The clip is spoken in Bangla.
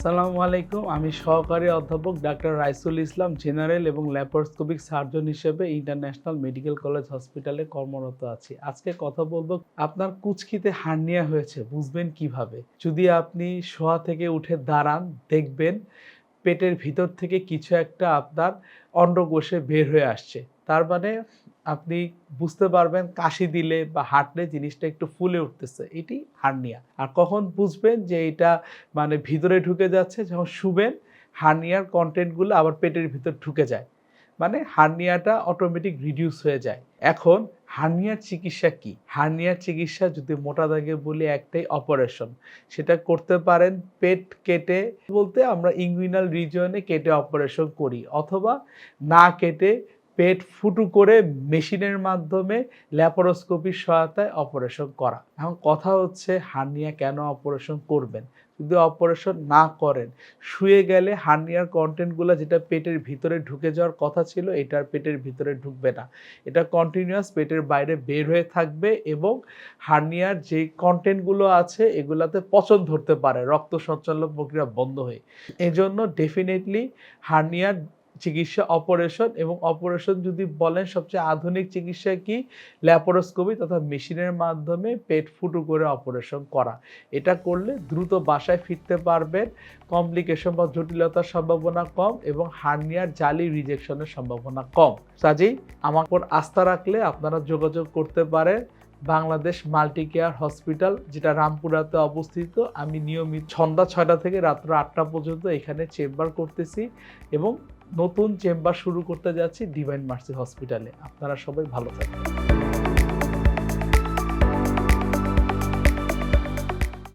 আসসালামু আলাইকুম আমি সহকারী অধ্যাপক ডাক্তার রাইসুল ইসলাম, জেনারেল এবং ল্যাপারোস্কোপিক সার্জন হিসেবে ইন্টারন্যাশনাল মেডিকেল কলেজ হসপিটালে কর্মরত আছি। আজকে কথা বলব, আপনার কুচকিতে হার্নিয়া হয়েছে, বুঝবেন কীভাবে? যদি আপনি শোয়া থেকে উঠে দাঁড়ান, দেখবেন পেটের ভিতর থেকে কিছু একটা আপনার অন্ডকোষে বের হয়ে আসছে। তার মানে আপনি বুঝতে পারবেন কাশি দিলে বা হাঁটলে জিনিসটা একটু ফুলে উঠতেছে। এটি হার্নিয়া। আর কখন বুঝবেন যে এটা মানে ভিতরে ঢুকে যাচ্ছে, যখন শুবেন, হার্নিয়ার কন্টেন্টগুলো আবার পেটের ভিতর ঢুকে যায়। মানে হার্নিয়াটা অটোমেটিক রিডিউস হয়ে যায়। এখন হার্নিয়ার চিকিৎসা কি? হার্নিয়ার চিকিৎসা যদি মোটা দাগে বলি একটাই অপারেশন সেটা করতে পারেন পেট কেটে, বলতে আমরা ইঙ্গুইনাল রিজনে কেটে অপারেশন করি, অথবা না কেটে পেট ফুটু করে মেশিনের মাধ্যমে ল্যাপারোস্কোপির সহায়তায় অপারেশন করা। এখন কথা হচ্ছে, হার্নিয়া কেন অপারেশন করবেন? যদি অপারেশন না করেন, শুয়ে গেলে হার্নিয়ার কন্টেন্টগুলো যেটা পেটের ভিতরে ঢুকে যাওয়ার কথা ছিল এটার পেটের ভিতরে ঢুকবে না। এটা কন্টিনিউয়াস পেটের বাইরে বের হয়ে থাকবে এবং হার্নিয়ার যে কন্টেন্টগুলো আছে, এগুলাতে পচন ধরতে পারে, রক্ত সঞ্চালন প্রক্রিয়া বন্ধ হয়ে। এজন্য ডেফিনেটলি হার্নিয়ার চিকিৎসা অপারেশন এবং অপারেশন যদি বলেন সবচেয়ে আধুনিক চিকিৎসা কি? ল্যাপারোস্কোপি তথা মেশিনের মাধ্যমে পেট ফুটো করে অপারেশন করা। এটা করলে দ্রুত বাসায় ফিরতে পারবেন কমপ্লিকেশন বা জটিলতার সম্ভাবনা কম এবং হার্নিয়ার জালি রিজেকশনের সম্ভাবনা কম। কাজেই আমার উপর আস্থা রাখলে আপনারা যোগাযোগ করতে পারেন বাংলাদেশ মাল্টি কেয়ার হসপিটাল যেটা রামপুরাতে অবস্থিত। আমি নিয়মিত সন্ধ্যা ছয়টা থেকে রাত্র আটটা পর্যন্ত এখানে চেম্বার করতেছি এবং নতুন চেম্বার শুরু করতে যাচ্ছি ডিভাইন মার্সি হসপিটালে। আপনারা সবাই ভালো থাকবেন।